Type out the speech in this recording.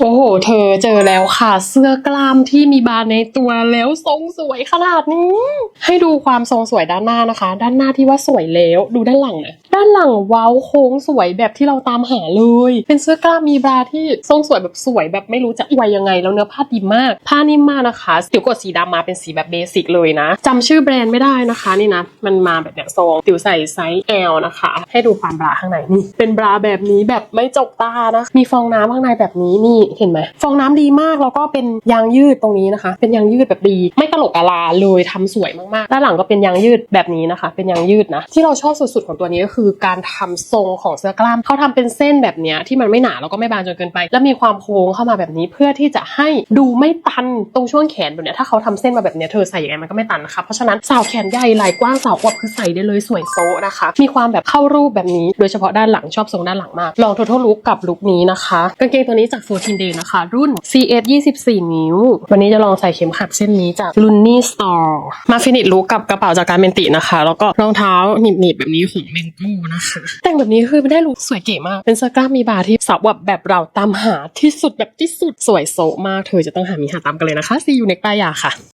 โอ้โห เธอเจอแล้วค่ะ เสื้อกล้ามที่มีบานในตัวแล้วทรงสวยขนาดนี้ ให้ดูความทรงสวยด้านหน้านะคะ ด้านหน้าที่ว่าสวยแล้ว ดูด้านหลังนะ ด้านหลังเว้าโค้งสวยแบบที่เราตามหาเลย เป็นเสื้อกล้ามมีบราที่ทรงสวยแบบสวยแบบไม่รู้จะอวยยังไงแล้วเนื้อผ้าดีมาก ผ้านิ่มมากนะคะติวกดสีดำมาเป็นสีแบบเบสิกเลยนะจำชื่อแบรนด์ไม่ได้นะคะนี่นะ มันมาแบบเนี้ยทรงติ๋วใส่ไซส์ L นะคะ ให้ดูความบราข้างในนี่เป็นบราแบบนี้แบบไม่จกตานะมีฟองน้ำข้างในแบบนี้นี่เห็นไหมฟองน้ำดีมากแล้วก็เป็นยางยืดตรงนี้นะคะ เป็นยางยืดแบบดี ไม่ตลกกะลาเลยทำสวยมากๆ ด้านหลังก็เป็นยางยืดแบบนี้นะคะ เป็นยางยืดนะที่เราชอบสุดๆของตัวนี้ก็คือือการทำทรงของเสื้อกล้ามเขาทำเป็นเส้นแบบนี้ที่มันไม่หนาแล้วก็ไม่บางจนเกินไป แล้วมีความโค้งเข้ามาแบบนี้เพื่อที่จะให้ดูไม่ตันตรงช่วงแขนแบบนี้ถ้าเขาทำเส้นมาแบบนี้เธอใส่ยังไงมันก็ไม่ตันนะคะเพราะฉะนั้นสาวแขนใหญ่ไหล่กว้างสาวอวบคือใส่ได้เลยสวยโซนะคะ มีความแบบเข้ารูปแบบนี้โดยเฉพาะด้านหลังชอบทรงด้านหลังมาก ลอง total look กับลุคนี้นะคะกางเกงตัวนี้จาก14 day นะคะ รุ่น CS 24 นิ้ว วันนี้จะลองใส่เข็มขัดเส้นนี้จาก Lunny Store มาฟินิชลุคกับกระเป๋าจากการเมนตินะคะ แล้วก็รองเท้าหนีบๆแบบนี้ของเมนโก้นะคะแต่งแบบนี้คือไม่ได้ลุคสวยเก๋มาก เป็นเสื้อกล้ามีบาร์ที่สาวแบบแบบเราตามหาที่สุดแบบที่สุดสวยโซมาก เธอจะต้องหามีหาตามกันเลยนะคะซีอยู่ในป้ายาค่ะ